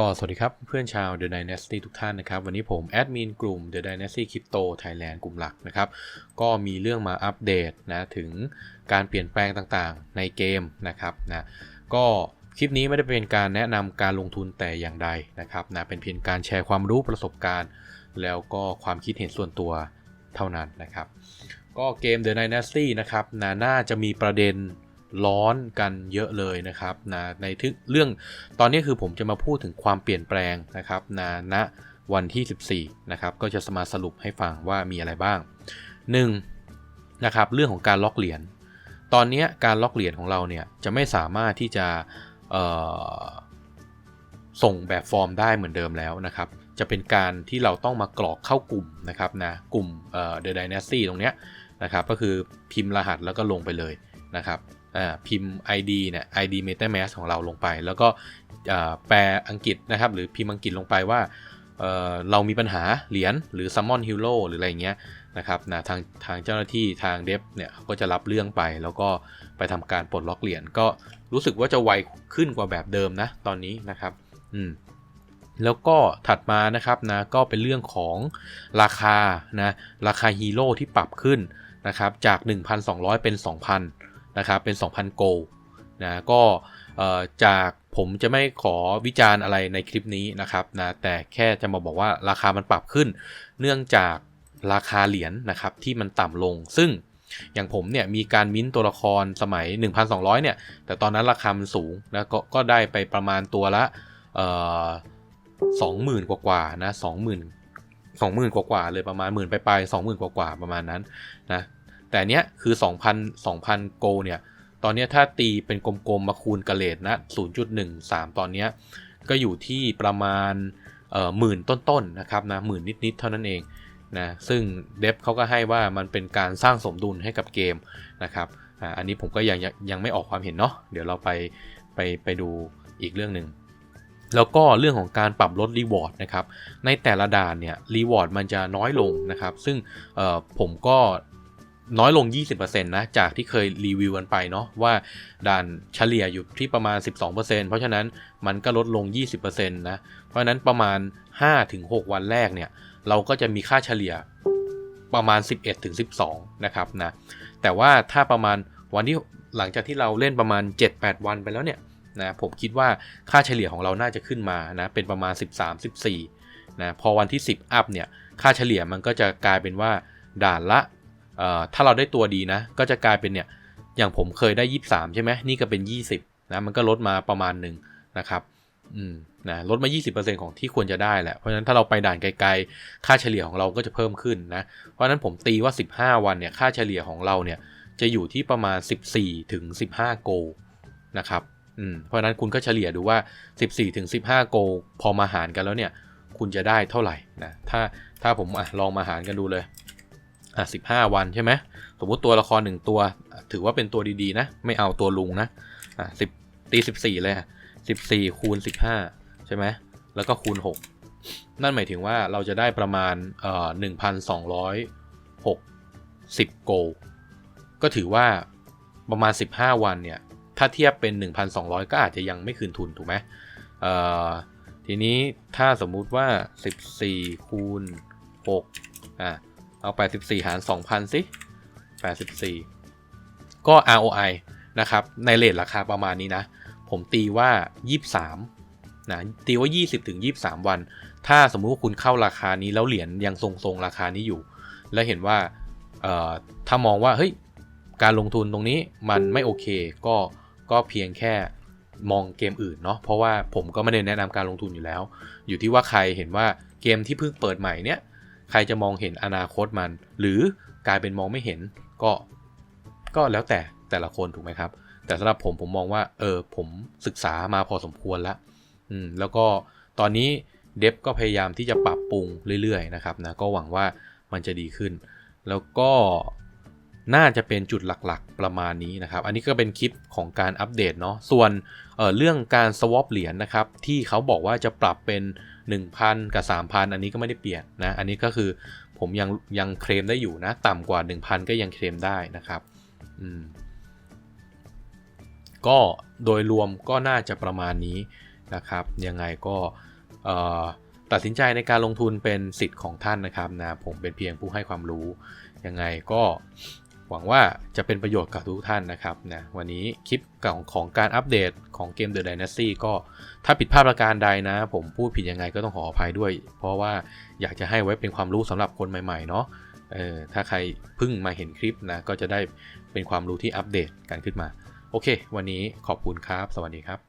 ก็สวัสดีครับเพื่อนชาว The Dynasty ทุกท่านนะครับ วันนี้ผมแอดมินกลุ่ม The Dynasty Crypto Thailand กลุ่มหลักนะครับ ก็มีเรื่องมาอัปเดตนะถึงการเปลี่ยนแปลงต่างๆในเกมนะครับนะก็คลิปนี้ไม่ได้เป็นการแนะนำการลงทุนแต่อย่างใดนะครับนะเป็นเพียงการแชร์ความรู้ประสบการณ์ แล้วก็ความคิดเห็นส่วนตัวเท่านั้นนะครับ ก็เกม The Dynasty นะครับนะน่าจะมีประเด็น ร้อนกันเยอะเลยนะครับนะในทึเรื่องตอนนี้คือผมจะมาพูดถึงความเปลี่ยนแปลงนะครับนะณวันที่ 14นะครับก็จะมาสรุปให้ฟังว่ามีอะไรบ้าง 1. นะครับเรื่องของการล็อกเหรียญตอนนี้การล็อกเหรียญของเราเนี่ยจะไม่สามารถที่จะส่งแบบฟอร์มได้เหมือนเดิมแล้วนะครับจะเป็นการที่เราต้องมากรอกเข้ากลุ่มนะครับนะกลุ่มเดอะไดนาสตี้ตรงเนี้ยนะครับก็คือพิมพ์รหัสแล้วก็ลงไปเลยนะครับ พิมพ์ ID เนี่ย ID MetaMask ของเราลงไป แล้วก็แปลอังกฤษนะครับ หรือพิมพ์อังกฤษลงไปว่าเเรามีปัญหาเหรียญหรือ Summon Hero หรืออะไรเงี้ยนะครับนะทางทางเจ้าหน้าที่ทางเดฟเนี่ยเขาก็จะรับเรื่องไป แล้วก็ไปทำการปลดล็อกเหรียญก็รู้สึกว่าจะไวขึ้นกว่าแบบเดิมนะตอนนี้นะครับอืมแล้วก็ถัดมานะครับนะก็เป็นเรื่องของราคานะราคาฮีโร่ที่ปรับขึ้นนะครับจาก 1,200 เป็น 2,000 นะครับเป็น 2,000 โกลนะก็จากผมจะไม่ขอวิจารณ์อะไรในคลิปนี้นะครับนะแต่แค่จะมาบอกว่าราคามันปรับขึ้น เนื่องจากราคาเหรียญนนะครับที่มันต่ำลง ซึ่งอย่างผมเนี่ยมีการมิ้นตัวละครสมัย 1,200 เนี่ย แต่ตอนนั้นราคามันสูงนะกก็ได้ไปประมาณตัวละสองหมื่นกว่าๆนะสองหมื่นสองหมื่นกว่าๆเลยประมาณหมื่นไปไปสองหมื่นกว่าๆประมาณนั้นนะ แต่เนี้ยคือ 2,000 2,000 โกเนี่ย ตอนนี้ถ้าตีเป็นกลมๆมาคูณกระเลดนะ 0.13 ตอนนี้ก็อยู่ที่ประมาณหมื่นต้นๆนนะครับนะหมื่นนิดๆ เท่านั้นเองนะซึ่งเดฟเขาก็ให้ว่ามันเป็นการสร้างสมดุลให้กับเกมนะครับอันนี้ผมก็ยังยังไม่ออกความเห็นเนาะเดี๋ยวเราไปไปไปดูอีกเรื่องหนึ่งแล้วก็เรื่องของการปรับลดรีวอร์ดนะครับในแต่ละด่านเนี่ยรีวอร์ดมันจะน้อยลงนะครับ ซึ่งผมก็ น้อยลง 20%นะ จากที่เคยรีวิวกันไปเนาะว่าด่านเฉลี่ยอยู่ที่ประมาณ 12%เพราะฉะนั้นมันก็ลดลง 20%นะ เพราะฉะนั้นประมาณ 5-6 วันแรกเนี่ย เราก็จะมีค่าเฉลี่ยประมาณ 11-12 นะครับนะ แต่ว่าถ้าประมาณวันที่หลังจากที่เราเล่นประมาณ 7-8 วันไปแล้วเนี่ยนะผมคิดว่าค่าเฉลี่ยของเราน่าจะขึ้นมานะเป็นประมาณ 13-14นะพอวันที่ 10 อัพเนี่ยค่าเฉลี่ยมันก็จะกลายเป็นว่าด่านละ ถ้าเราได้ตัวดีนะ ก็จะกลายเป็นเนี่ยอย่างผมเคยได้ 23 ใช่ไหมนี่ก็เป็น 20นะมันก็ลดมาประมาณหนึ่งนะครับอืมนะลดมา 20%ของที่ควรจะได้แหละเพราะฉะนั้นถ้าเราไปด่านไกลๆ ค่าเฉลี่ยของเราก็จะเพิ่มขึ้นนะ เพราะฉะนั้นผมตีว่า 15 วันเนี่ยค่าเฉลี่ยของเราเนี่ยจะอยู่ที่ประมาณ 14ถึง15 โกนะครับอืมเพราะฉะนั้นคุณก็เฉลี่ยดูว่า 14ถึง15 โก พอมาหารกันแล้วเนี่ย คุณจะได้เท่าไหร่นะถ้าถ้าผมอลองมาหารกันดูเลย อะสิบห้าวันใช่ไหมสมมติตัวละครหนึ่งตัว ถือว่าเป็นตัวดีๆนะ ไม่เอาตัวลุงนะอะสิบตีสิบสี่เลยสิบสี่คูณสิบห้าใช่ไหมแล้วก็คูณหกนั่นหมายถึงว่าเราจะได้ประมาณเอ่อหนึ่งพันสองร้อยหกสิบโกก็ถือว่าประมาณ 15 วันเนี่ย ถ้าเทียบเป็น 1,200 ก็อาจจะยังไม่คืนทุน ถูกไหมเอ่อทีนี้ถ้าสมมุติว่า 14 คูณ6อะ เอา 84 หาร 2,000 สิ 84 ก็ ROI นะครับ ในเลทราคาประมาณนี้นะ ผมตีว่า 23 นะ ตีว่า 20 ถึง 23 วัน ถ้าสมมุติว่าคุณเข้าราคานี้แล้วเหรียญยังทรงๆ ราคานี้อยู่ แล้วเห็นว่าถ้ามองว่า เฮ้ย การลงทุนตรงนี้มันไม่โอเค ก็ ก็เพียงแค่มองเกมอื่นเนาะ เพราะว่าผมก็ไม่ได้แนะนำการลงทุนอยู่แล้ว อยู่ที่ว่าใครเห็นว่าเกมที่เพิ่งเปิดใหม่เนี้ย ใครจะมองเห็นอนาคตมัน หรือกลายเป็นมองไม่เห็นก็ก็แล้วแต่แต่ละคนถูกไหมครับ แต่สำหรับผมผมมองว่าเออผมศึกษามาพอสมควรแล้วอืมแล้วก็ตอนนี้เดฟก็พยายามที่จะปรับปรุงเรื่อยๆนะครับนะก็หวังว่ามันจะดีขึ้น แล้วก็ น่าจะเป็นจุดหลักๆประมาณนี้นะครับ อันนี้ก็เป็นคลิปของการอัปเดตเนาะ ส่วนเเรื่องการสวอปเหรียญนะครับ ที่เขาบอกว่าจะปรับเป็น 1,000 กับ 3,000 อันนี้ก็ไม่ได้เปลี่ยนนะ อันนี้ก็คือผมยังยังเคลมได้อยู่นะ ต่ำกว่า 1,000 ก็ยังเคลมได้นะครับ อืม ก็โดยรวมก็น่าจะประมาณนี้นะครับ ยังไงก็ตัดสินใจในการลงทุนเป็นสิทธิ์ของท่านนะครับนะผมเป็นเพียงผู้ให้ความรู้ยังไงก็ หวังว่าจะเป็นประโยชน์กับทุกท่านนะครับนะวันนี้คลิปของของการอัปเดตของเกม The Dynasty ก็ถ้าผิดพลาดประการใดนะ ผมพูดผิดยังไงก็ต้องขออภัยด้วย เพราะว่าอยากจะให้ไว้เป็นความรู้สำหรับคนใหม่ๆเนาะเออถ้าใครเพิ่งมาเห็นคลิปนะ ก็จะได้เป็นความรู้ที่อัปเดตกันขึ้นมา โอเค วันนี้ขอบคุณครับ สวัสดีครับ